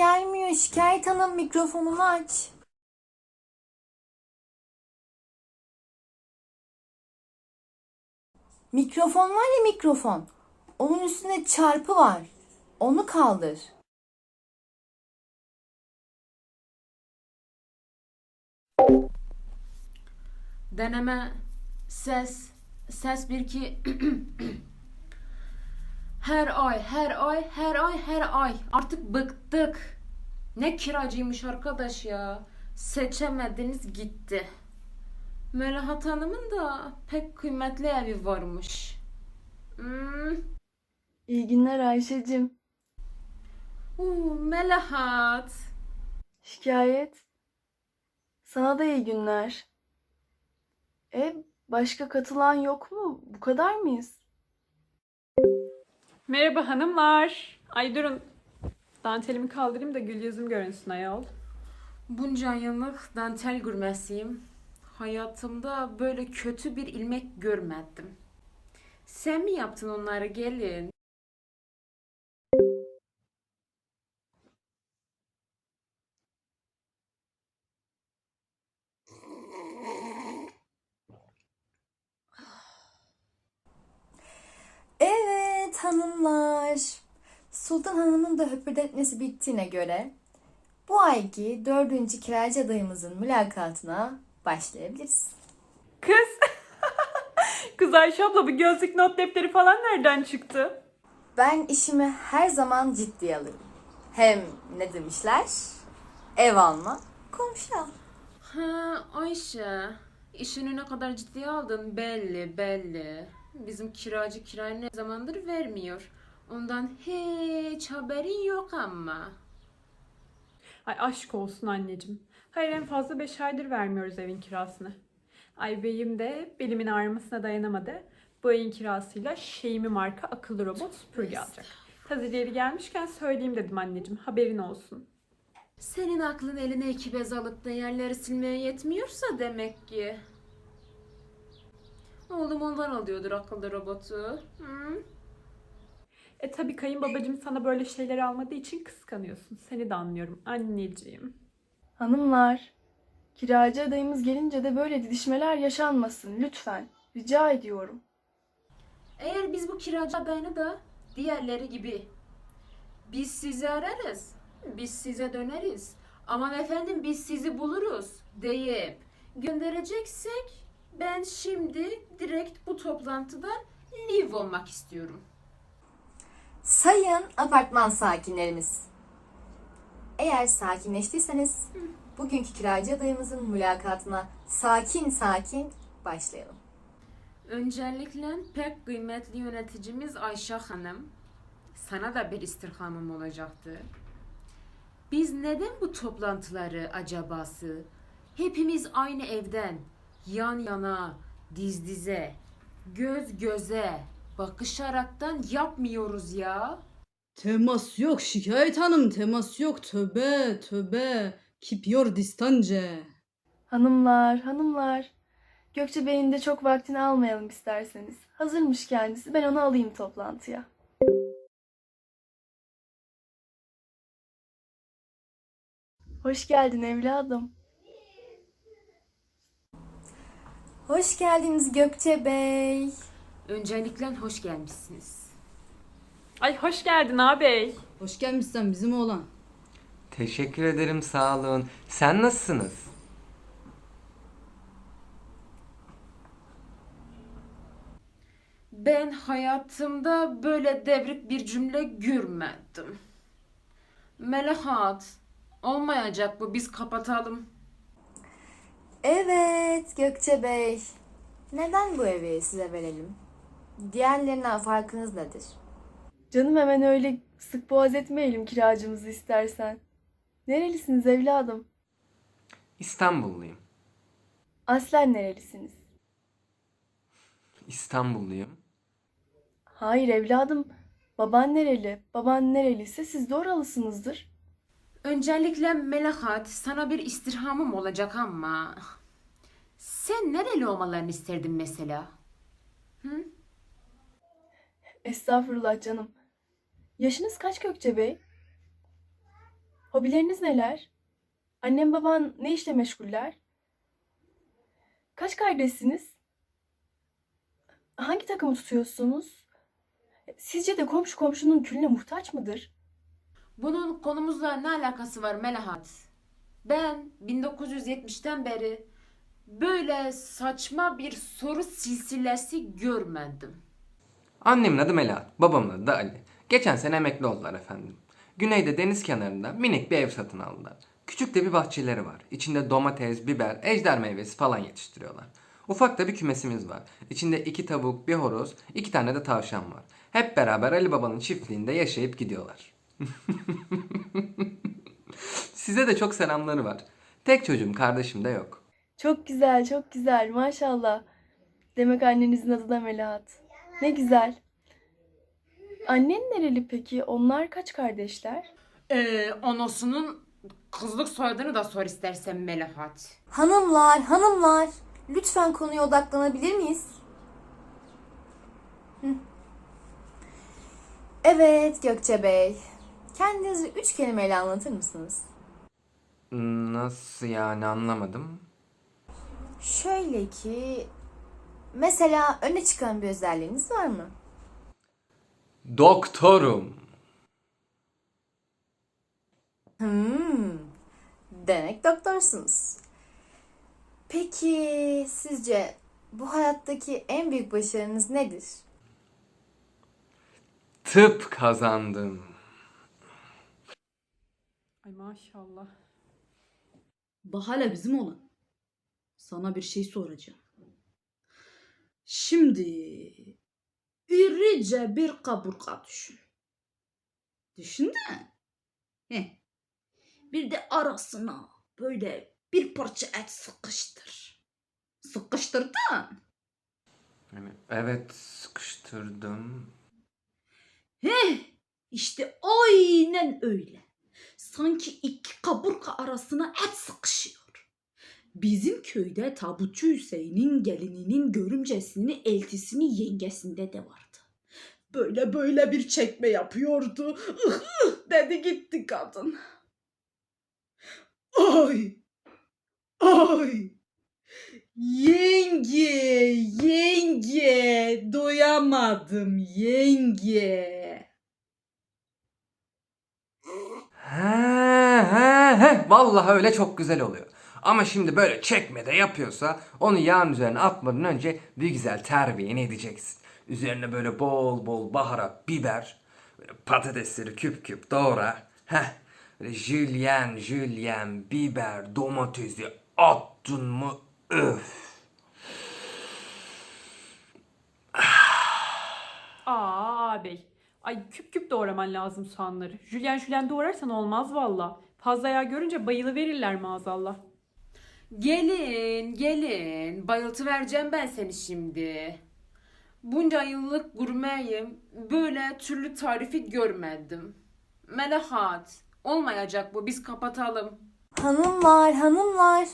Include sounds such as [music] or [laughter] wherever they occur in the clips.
gelmiyor. Şikayet hanım mikrofonunu aç. Mikrofon var ya mikrofon. Onun üstünde çarpı var. Onu kaldır. Deneme ses ses bir iki [clears throat] her ay her ay her ay her ay artık bıktık. Ne kiracıymış arkadaş ya. Seçemediniz gitti. Melahat Hanım'ın da pek kıymetli evi varmış. Hmm. İyi günler Ayşe'cim. Uu, Melahat. Şikayet. Sana da iyi günler. E başka katılan yok mu? Bu kadar mıyız? Merhaba hanımlar. Ay durun. Dantelimi kaldırayım da gül yüzüm görünsün ayol. Bunca yıllık dantel gurmesiyim. Hayatımda böyle kötü bir ilmek görmedim. Sen mi yaptın onları gelin? Evet hanımlar. Sultan Hanım'ın da höpürdetmesi bittiğine göre bu ayki dördüncü kiracı adayımızın mülakatına başlayabiliriz. Kız. [laughs] Kız Ayşe abla bu gözlük not defteri falan nereden çıktı? Ben işimi her zaman ciddiye alırım. Hem ne demişler? Ev alma, komşu al. Ha Ayşe, işini ne kadar ciddiye aldın belli belli. Bizim kiracı kirayı ne zamandır vermiyor. Ondan hiç haberin yok ama. Ay aşk olsun anneciğim. Hayır en fazla 5 aydır vermiyoruz evin kirasını. Ay beyim de belimin ağrımasına dayanamadı. Bu ayın kirasıyla Xiaomi marka akıllı robot süpürge alacak. Hazır yeri gelmişken söyleyeyim dedim anneciğim. Haberin olsun. Senin aklın eline iki bez alıp da yerleri silmeye yetmiyorsa demek ki. Oğlum ondan alıyordur akıllı robotu. Hı? E tabii kayınbabacığım sana böyle şeyler almadığı için kıskanıyorsun. Seni de anlıyorum anneciğim. Hanımlar, kiracı adayımız gelince de böyle didişmeler yaşanmasın lütfen. Rica ediyorum. Eğer biz bu kiracı adayını da diğerleri gibi biz sizi ararız, biz size döneriz. Aman efendim biz sizi buluruz deyip göndereceksek ben şimdi direkt bu toplantıdan live olmak istiyorum. Sayın apartman sakinlerimiz. Eğer sakinleştiyseniz bugünkü kiracı adayımızın mülakatına sakin sakin başlayalım. Öncelikle pek kıymetli yöneticimiz Ayşe Hanım, sana da bir istirhamım olacaktı. Biz neden bu toplantıları acabası hepimiz aynı evden yan yana, diz dize, göz göze bakışaraktan yapmıyoruz ya? Temas yok şikayet hanım temas yok töbe töbe keep your distance. Hanımlar, hanımlar. Gökçe Bey'in de çok vaktini almayalım isterseniz. Hazırmış kendisi. Ben onu alayım toplantıya. Hoş geldin evladım. Hoş geldiniz Gökçe Bey. Öncelikle hoş gelmişsiniz. Ay hoş geldin ağabey. Hoş gelmişsen bizim oğlan. Teşekkür ederim sağ olun. Sen nasılsınız? Ben hayatımda böyle devrik bir cümle görmedim. Melahat, olmayacak bu biz kapatalım. Evet Gökçe Bey. Neden bu evi size verelim? Diğerlerinden farkınız nedir? Canım hemen öyle sık boğaz etmeyelim kiracımızı istersen. Nerelisiniz evladım? İstanbulluyum. Aslen nerelisiniz? İstanbulluyum. Hayır evladım. Baban nereli? Baban nereliyse siz de oralısınızdır. Öncelikle Melahat, sana bir istirhamım olacak ama... Sen nereli olmalarını isterdin mesela? Estağfurullah canım. Yaşınız kaç Gökçe Bey? Hobileriniz neler? Annem baban ne işle meşguller? Kaç kardeşsiniz? Hangi takımı tutuyorsunuz? Sizce de komşu komşunun külüne muhtaç mıdır? Bunun konumuzla ne alakası var Melahat? Ben 1970'ten beri böyle saçma bir soru silsilesi görmedim. Annemin adı Melahat, babamın adı da Ali. Geçen sene emekli oldular efendim. Güneyde deniz kenarında minik bir ev satın aldılar. Küçük de bir bahçeleri var. İçinde domates, biber, ejder meyvesi falan yetiştiriyorlar. Ufak da bir kümesimiz var. İçinde iki tavuk, bir horoz, iki tane de tavşan var. Hep beraber Ali Baba'nın çiftliğinde yaşayıp gidiyorlar. [laughs] Size de çok selamları var. Tek çocuğum, kardeşim de yok. Çok güzel, çok güzel. Maşallah. Demek annenizin adı da Melahat. Ne güzel. Annen nereli peki? Onlar kaç kardeşler? Ee, anasının kızlık soyadını da sor istersen Melahat. Hanımlar, hanımlar. Lütfen konuya odaklanabilir miyiz? Hı. Evet Gökçe Bey. Kendinizi üç kelimeyle anlatır mısınız? Nasıl yani anlamadım. Şöyle ki... Mesela öne çıkan bir özelliğiniz var mı? Doktorum. Hmm, demek doktorsunuz. Peki sizce bu hayattaki en büyük başarınız nedir? Tıp kazandım. Ay maşallah. Bak hele bizim olan. Sana bir şey soracağım. Şimdi irice bir kaburga düşün. Düşün de. Heh. Bir de arasına böyle bir parça et sıkıştır. Sıkıştırdın. Evet sıkıştırdım. Heh, işte aynen öyle. Sanki iki kaburga arasına et sıkışıyor. Bizim köyde tabutçu Hüseyin'in gelininin görümcesinin eltisini yengesinde de vardı. Böyle böyle bir çekme yapıyordu. Ih, ih dedi gitti kadın. Ay! Ay! Yenge, yenge, doyamadım yenge. He he he. Vallahi öyle çok güzel oluyor. Ama şimdi böyle çekmede yapıyorsa onu yağın üzerine atmadan önce bir güzel terbiyeni edeceksin. Üzerine böyle bol bol baharat, biber, böyle patatesleri küp küp doğra. Heh. Böyle jülyen jülyen biber, domatesi attın mı öf. Aa ağabey. Ay küp küp doğraman lazım soğanları. Jülyen jülyen doğrarsan olmaz valla. Fazla yağ görünce bayılı verirler maazallah. Gelin, gelin. Bayıltı vereceğim ben seni şimdi. Bunca yıllık gurmeyim. Böyle türlü tarifi görmedim. Melahat, olmayacak bu. Biz kapatalım. Hanımlar, hanımlar.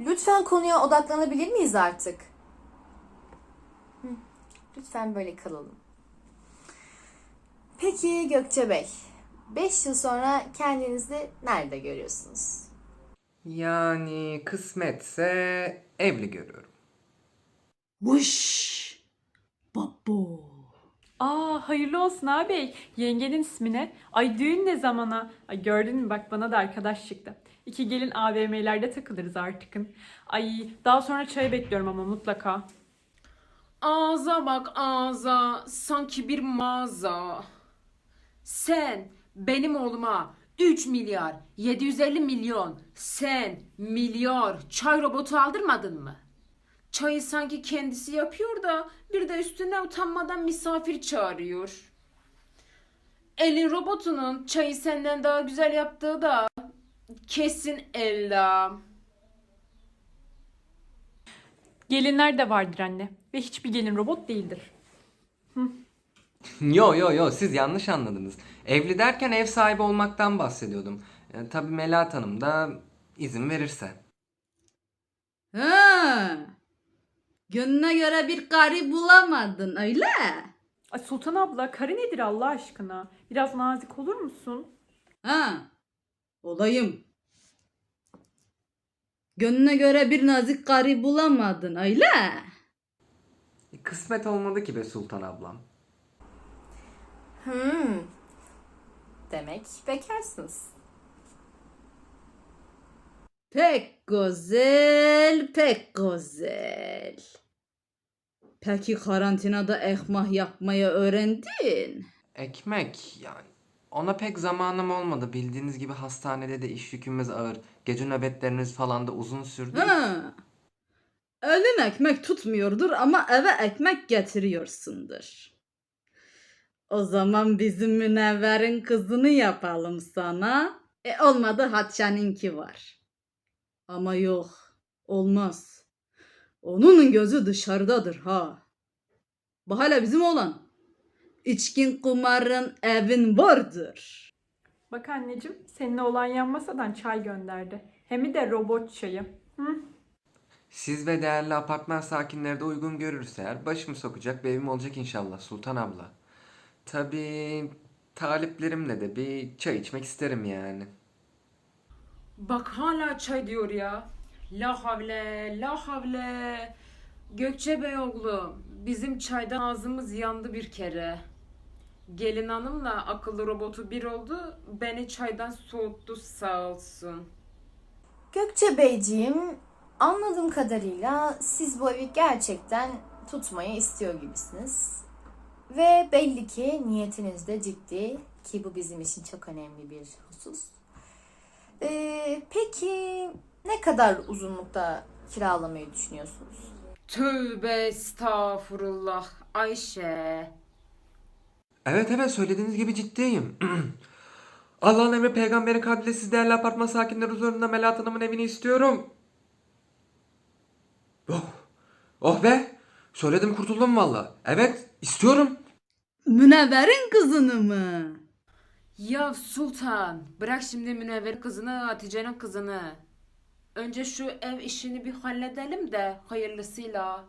Lütfen konuya odaklanabilir miyiz artık? Lütfen böyle kalalım. Peki Gökçe Bey, 5 yıl sonra kendinizi nerede görüyorsunuz? Yani kısmetse evli görüyorum. Vuş! Babo! Aa hayırlı olsun ağabey. Yengenin ismine. Ay düğün ne zamana? Ay gördün mü bak bana da arkadaş çıktı. İki gelin AVM'lerde takılırız artıkın. Ay daha sonra çay bekliyorum ama mutlaka. Ağza bak ağza. Sanki bir mağaza. Sen benim oğluma 3 milyar 750 milyon sen milyar çay robotu aldırmadın mı? Çayı sanki kendisi yapıyor da bir de üstüne utanmadan misafir çağırıyor. Elin robotunun çayı senden daha güzel yaptığı da kesin ella. Gelinler de vardır anne. Ve hiçbir gelin robot değildir. [laughs] Yo yo yo siz yanlış anladınız. Evli derken ev sahibi olmaktan bahsediyordum. E, tabii Melahat Hanım da izin verirse. Ha! Gönlüne göre bir karı bulamadın öyle? Ay Sultan abla karı nedir Allah aşkına? Biraz nazik olur musun? Ha, olayım. Gönlüne göre bir nazik karı bulamadın öyle? E, Kısmet olmadı ki be Sultan ablam. Hmm. Demek bekarsınız. Pek güzel, pek güzel. Peki karantinada ekmah yapmayı öğrendin? Ekmek yani. Ona pek zamanım olmadı. Bildiğiniz gibi hastanede de iş yükümüz ağır. Gece nöbetleriniz falan da uzun sürdü. Ha. Elin ekmek tutmuyordur ama eve ekmek getiriyorsundur. O zaman bizim münevverin kızını yapalım sana. E olmadı Hatça'nınki var. Ama yok. Olmaz. Onun gözü dışarıdadır ha. Bu hala bizim olan. İçkin kumarın evin vardır. Bak anneciğim seninle olan yan masadan çay gönderdi. Hem de robot çayı. Hı? Siz ve değerli apartman sakinleri de uygun görürse eğer başımı sokacak bir evim olacak inşallah Sultan abla. Tabii taliplerimle de bir çay içmek isterim yani. Bak hala çay diyor ya. La havle, la havle. Gökçe Bey oğlum, bizim çaydan ağzımız yandı bir kere. Gelin hanımla akıllı robotu bir oldu, beni çaydan soğuttu sağ olsun. Gökçe Beyciğim, anladığım kadarıyla siz bu evi gerçekten tutmayı istiyor gibisiniz. Ve belli ki niyetiniz de ciddi ki bu bizim için çok önemli bir husus. Ee, peki ne kadar uzunlukta kiralamayı düşünüyorsunuz? Tövbe estağfurullah Ayşe. Evet evet söylediğiniz gibi ciddiyim. [clears throat] Allah'ın emri peygamberin kadriyle siz değerli apartman sakinleri huzurunda Melahat Hanım'ın evini istiyorum. Oh, oh be. Söyledim kurtuldum valla. Evet istiyorum. Münevverin kızını mı? Ya Sultan, bırak şimdi Münevver kızını, Hatice'nin kızını. Önce şu ev işini bir halledelim de hayırlısıyla.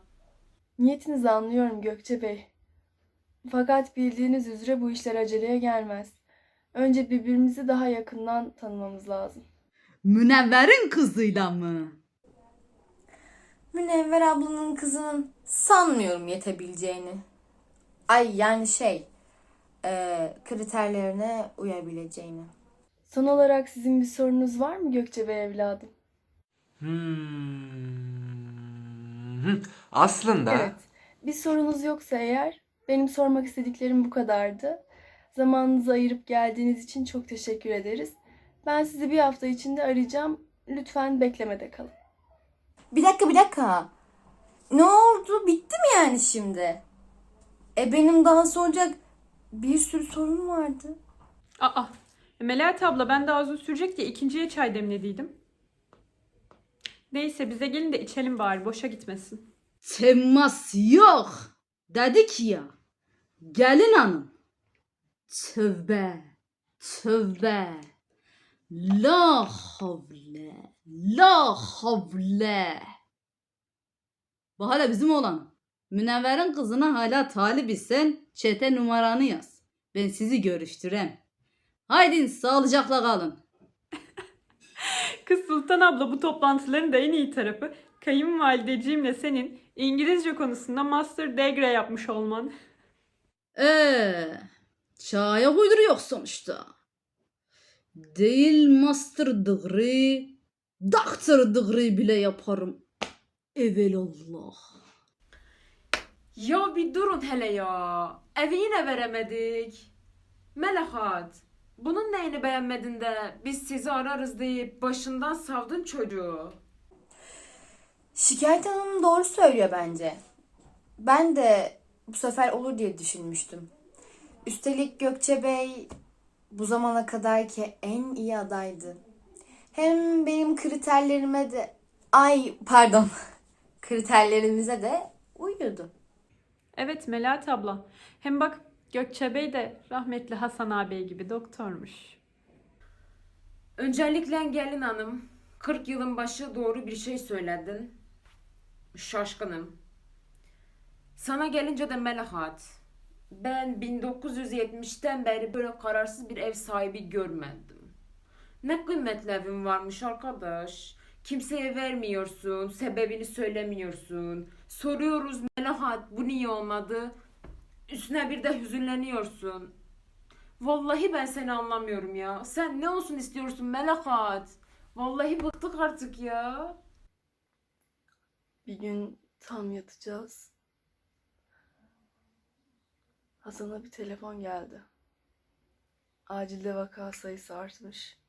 Niyetinizi anlıyorum Gökçe Bey. Fakat bildiğiniz üzere bu işler aceleye gelmez. Önce birbirimizi daha yakından tanımamız lazım. Münevverin kızıyla mı? Münevver ablanın kızının sanmıyorum yetebileceğini. Ay yani şey, e, kriterlerine uyabileceğini. Son olarak sizin bir sorunuz var mı Gökçe Bey evladım? Hmm. [laughs] Aslında Evet. Bir sorunuz yoksa eğer benim sormak istediklerim bu kadardı. Zamanınızı ayırıp geldiğiniz için çok teşekkür ederiz. Ben sizi bir hafta içinde arayacağım. Lütfen beklemede kalın. Bir dakika bir dakika. Ne oldu? Bitti mi yani şimdi? E benim daha soracak bir sürü sorun vardı. Aa, e, Melahat abla ben daha uzun sürecek diye ikinciye çay demlediydim. Neyse bize gelin de içelim bari boşa gitmesin. Temas yok. Dedik ya. Gelin hanım. Tövbe. Tövbe. La havle. La havle. Bu hala bizim olan. Münevver'in kızına hala talip isen çete numaranı yaz. Ben sizi görüştürem. Haydi sağlıcakla kalın. [laughs] Kız Sultan abla bu toplantıların da en iyi tarafı kayınvalideciğimle senin İngilizce konusunda master degree yapmış olman. Ee, çaya uyduruyor sonuçta. Değil master degree, doctor degree bile yaparım. Evelallah. Ya bir durun hele ya. Evi yine veremedik. Melahat, bunun neyini beğenmedin de biz sizi ararız deyip başından savdın çocuğu. Şikayet Hanım doğru söylüyor bence. Ben de bu sefer olur diye düşünmüştüm. Üstelik Gökçe Bey bu zamana kadarki en iyi adaydı. Hem benim kriterlerime de ay pardon [laughs] kriterlerimize de uyuyordu. Evet Melahat abla. Hem bak Gökçe Bey de rahmetli Hasan ağabey gibi doktormuş. Öncelikle gelin hanım, 40 yılın başı doğru bir şey söyledin. Şaşkınım. Sana gelince de Melahat. Ben 1970'ten beri böyle kararsız bir ev sahibi görmedim. Ne kıymetli evin varmış arkadaş. Kimseye vermiyorsun, sebebini söylemiyorsun. Soruyoruz Melahat bu niye olmadı? Üstüne bir de hüzünleniyorsun. Vallahi ben seni anlamıyorum ya. Sen ne olsun istiyorsun Melahat? Vallahi bıktık artık ya. Bir gün tam yatacağız. Hasan'a bir telefon geldi. Acilde vaka sayısı artmış.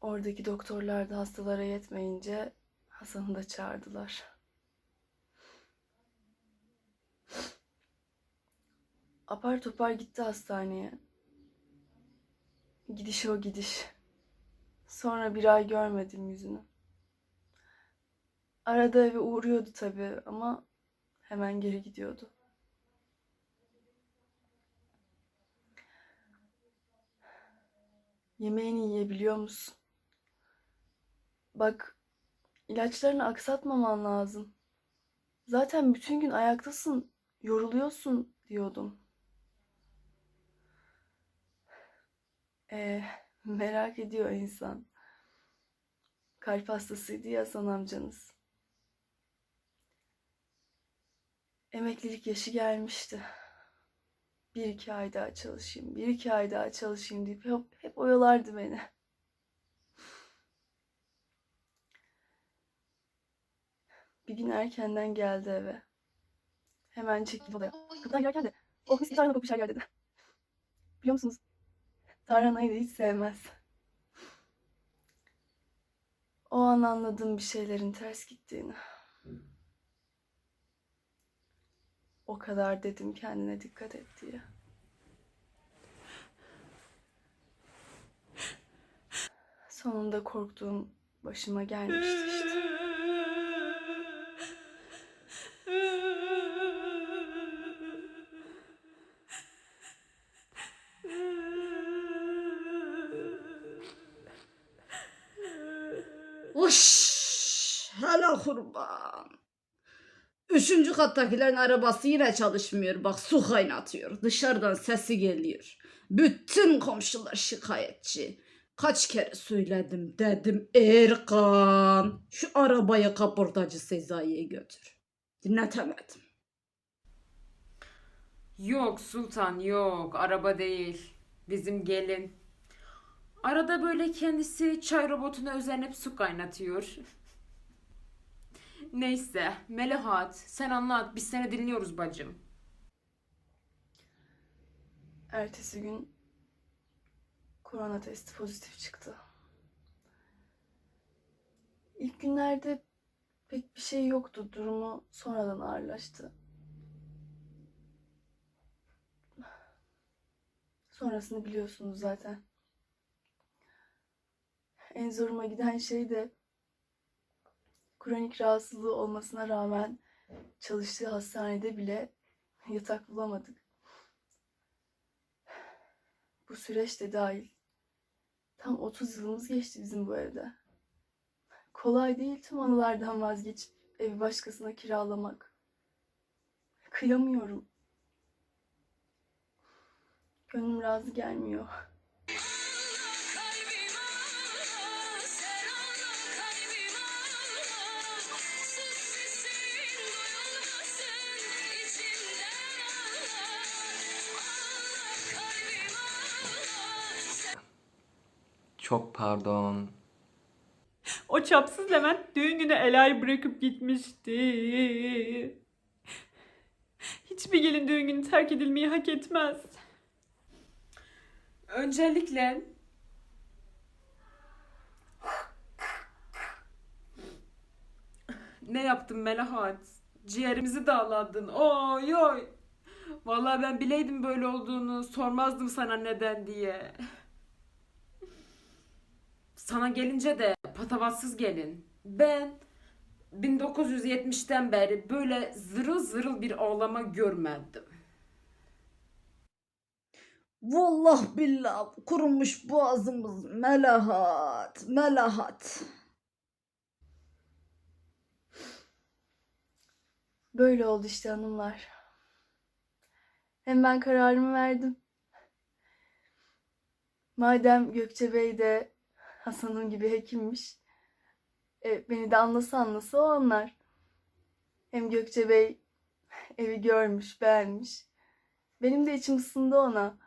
Oradaki doktorlar da hastalara yetmeyince Hasan'ı da çağırdılar. Apar topar gitti hastaneye. Gidiş o gidiş. Sonra bir ay görmedim yüzünü. Arada eve uğruyordu tabii ama hemen geri gidiyordu. Yemeğini yiyebiliyor musun? Bak, ilaçlarını aksatmaman lazım. Zaten bütün gün ayaktasın, yoruluyorsun diyordum. Ee, merak ediyor insan. Kalp hastasıydı ya Hasan amcanız. Emeklilik yaşı gelmişti. Bir iki ay daha çalışayım, bir iki ay daha çalışayım deyip hep, hep oyalardı beni. Bir gün erkenden geldi eve. Hemen çekti odaya. Kapıdan girerken de oh mis tarhana kokmuş her yer dedi. [laughs] Biliyor musunuz? Tarhanayı da hiç sevmez. O an anladım bir şeylerin ters gittiğini. O kadar dedim kendine dikkat et diye. Sonunda korktuğum başıma gelmişti işte. [laughs] Uş, hele kurban. Üçüncü kattakilerin arabası yine çalışmıyor. Bak su kaynatıyor. Dışarıdan sesi geliyor. Bütün komşular şikayetçi. Kaç kere söyledim dedim Erkan şu arabayı kaportacı Sezai'ye götür. Dinletemedim. Yok Sultan yok araba değil. Bizim gelin. Arada böyle kendisi çay robotuna özenip su kaynatıyor. Neyse Melahat sen anlat biz seni dinliyoruz bacım. Ertesi gün korona testi pozitif çıktı. İlk günlerde pek bir şey yoktu. Durumu sonradan ağırlaştı. Sonrasını biliyorsunuz zaten. En zoruma giden şey de kronik rahatsızlığı olmasına rağmen çalıştığı hastanede bile yatak bulamadık. Bu süreç de dahil. Tam 30 yılımız geçti bizim bu evde. Kolay değil tüm anılardan vazgeçip evi başkasına kiralamak. Kıyamıyorum. Gönlüm razı gelmiyor. Çok pardon. O çapsız Levent düğün günü Ela'yı bırakıp gitmişti. Hiçbir gelin düğün günü terk edilmeyi hak etmez. Öncelikle ne yaptın Melahat? Ciğerimizi dağladın. Oy oy. Vallahi ben bileydim böyle olduğunu sormazdım sana neden diye. Sana gelince de patavatsız gelin. Ben 1970'ten beri böyle zırıl zırıl bir ağlama görmedim. Vallahi billah kurumuş boğazımız melahat, melahat. Böyle oldu işte hanımlar. Hem ben kararımı verdim. Madem Gökçe Bey de Hasan'ım gibi hekimmiş. E, beni de anlasa anlasa o anlar. Hem Gökçe Bey evi görmüş, beğenmiş. Benim de içim ısındı ona.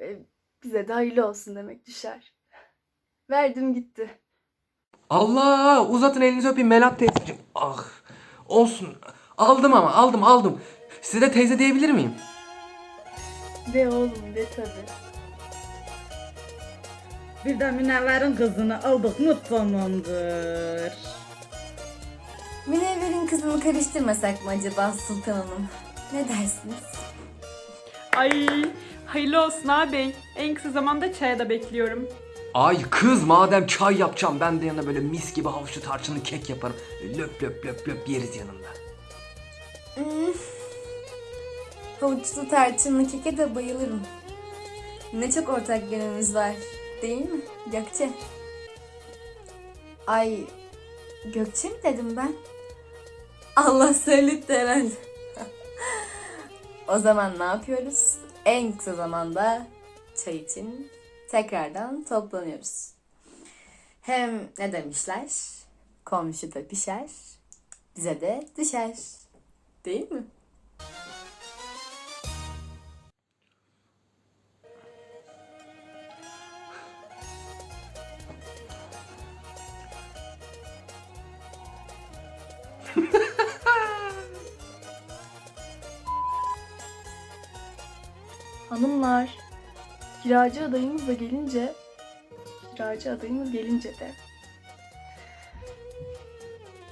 E, bize de hayırlı olsun demek düşer. Verdim gitti. Allah uzatın elinizi öpeyim Melat teyzeciğim. Ah olsun. Aldım ama aldım aldım. Size de teyze diyebilir miyim? De oğlum de tabii. Bir de Münevver'in kızını aldık mı tamamdır. Münevver'in kızını karıştırmasak mı acaba Sultan Hanım? Ne dersiniz? Ay hayırlı olsun ağabey. En kısa zamanda çaya da bekliyorum. Ay kız madem çay yapacağım ben de yanına böyle mis gibi havuçlu tarçınlı kek yaparım. Löp löp löp löp yeriz yanında. Hmm. Havuçlu tarçınlı keke de bayılırım. Ne çok ortak yönümüz var. Değil mi Gökçe? Ay Gökçe mi dedim ben? Allah söyletti herhalde. [laughs] o zaman ne yapıyoruz? En kısa zamanda çay için tekrardan toplanıyoruz. Hem ne demişler? Komşu da pişer, bize de düşer. Değil mi? Hanımlar, kiracı adayımız da gelince, kiracı adayımız gelince de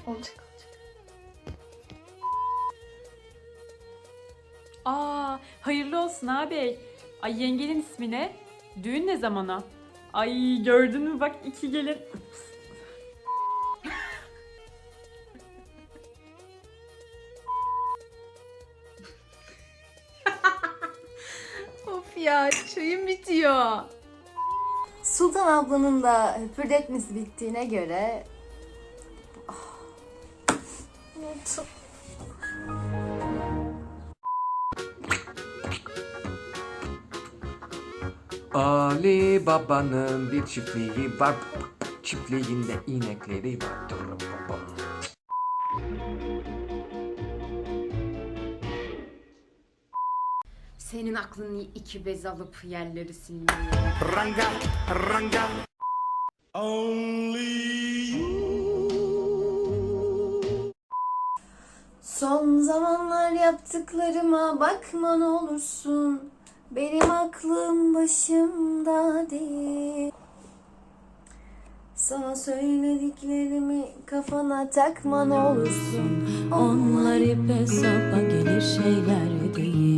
olacak olacak. Aa hayırlı olsun ağabey. Ay yengenin ismi ne? Düğün ne zamana? Ay gördün mü bak iki gelin. Bitiyor. Sultan ablanın da hüpürdetmesi bittiğine göre... Ah. Ali Baba'nın bir çiftliği var. Çiftliğinde inekleri var. Aklını iki bez alıp yerleri silmeye. Son zamanlar yaptıklarıma bakma ne olursun. Benim aklım başımda değil. Sana söylediklerimi kafana takma ne olursun. Onlar ipe sapa gelir şeyler değil